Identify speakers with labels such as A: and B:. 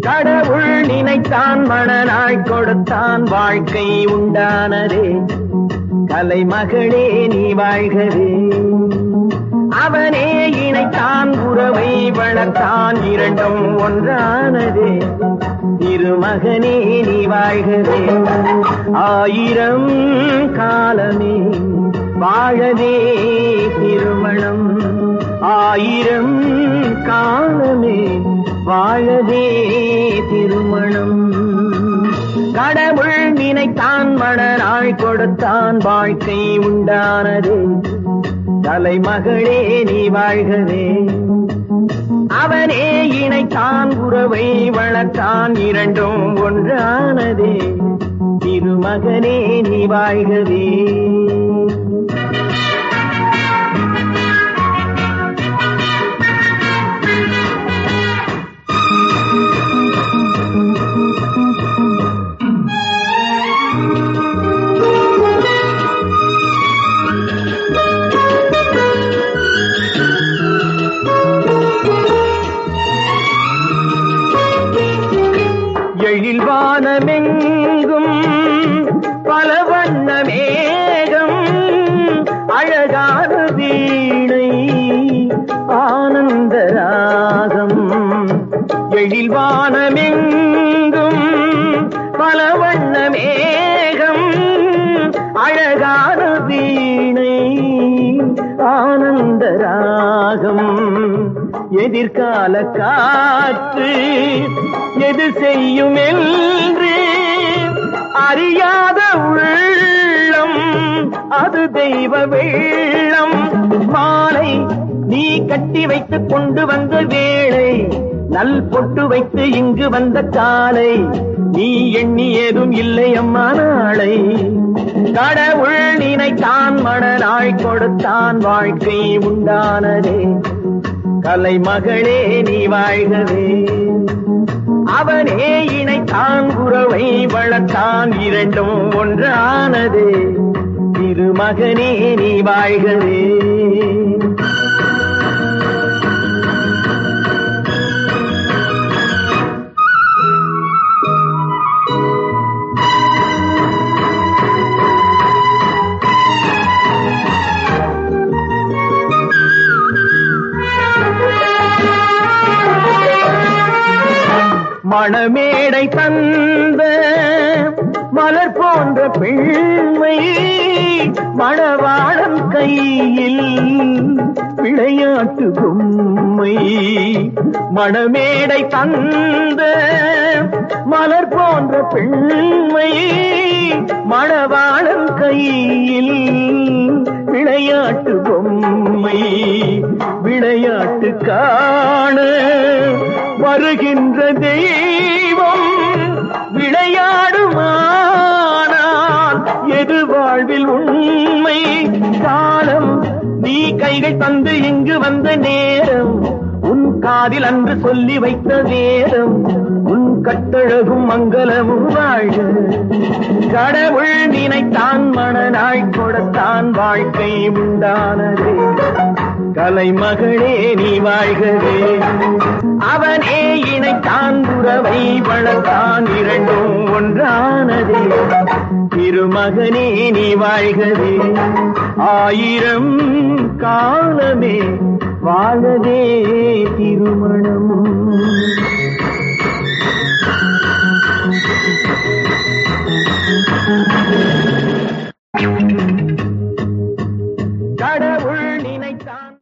A: கடவுள் நினைத்தான் மணனாய் கொடுத்தான் வாழ்க்கை உண்டானதே. கலைமகளே நீ வாழ்கவே. அவனே இணைத்தான் உறவை வளர்த்தான் இரண்டும் ஒன்றானதே. திருமகனே நீ வாழ்கவே. ஆயிரம் காலமே வாழவே. வாழவே திருமணம். கடவுள் நினைத்தான் மணனாய் கொடுத்தான் வாழ்க்கை உண்டானது. தலைமகளே நீ வாழ்கவே. அவனே இணைத்தான் உறவை வளர்த்தான் இரண்டும் ஒன்றானதே. திருமகனே நீ வாழ்கவே. வானமெங்கும் பல வண்ண மேகம் அழகான வீணை ஆனந்த ராகம். எழில் வானமெங்கும் பல வண்ண மேகம் அழகான வீணை ஆனந்த ராகம். எதிர்கால காற்று எது செய்யும் என்று அறியாத உள்ளம் அது தெய்வ வெள்ளம். மாலை நீ கட்டி வைத்துக் கொண்டு வந்த வேளை நல் பொட்டு வைத்து இங்கு வந்த காலை நீ எண்ணி ஏதும் இல்லை அம்மா நாளை. கடவுள் நினைத்தான் மணனாய் கொடுத்தான் வாழ்க்கை உண்டானதே. கலை மகளே நீ வாழ்கவே. அவனே இணைத்தான் உறவை வளர்த்தான் இரண்டும் ஒன்றானதே. திருமகனே நீ வாழ்கவே. மணமேடை தந்த மலர் போன்ற பெண்மை மணவாளம் கையில் விளையாட்டு பொம்மை. மணமேடை தந்த மலர் போன்ற பெண்மை மணவாளம் கையில் விளையாட்டு பொம்மை. விளையாட்டு காண வருகின்ற தெய்வம் விளையாடுமானால் எது வாழ்வில் உண்மை? காலம் நீ கைகள் தந்து இங்கு வந்த நேரம் உன் காதில் அன்று சொல்லி வைத்த நேரம் உன் கட்டழகும் மங்களமும் வாழ்க. கடவுள் நினைத்தான் மனநாள் கொடுத்தான் வாழ்க்கை உண்டானதே. கலைமகளே நீ வாழ்கவே. அவனே உறவை வளர்த்தான் இரண்டும் ஒன்றானதே. திருமகனே நீ வாழ்கவே. ஆயிரம் காலமே வாழதே திருமணம்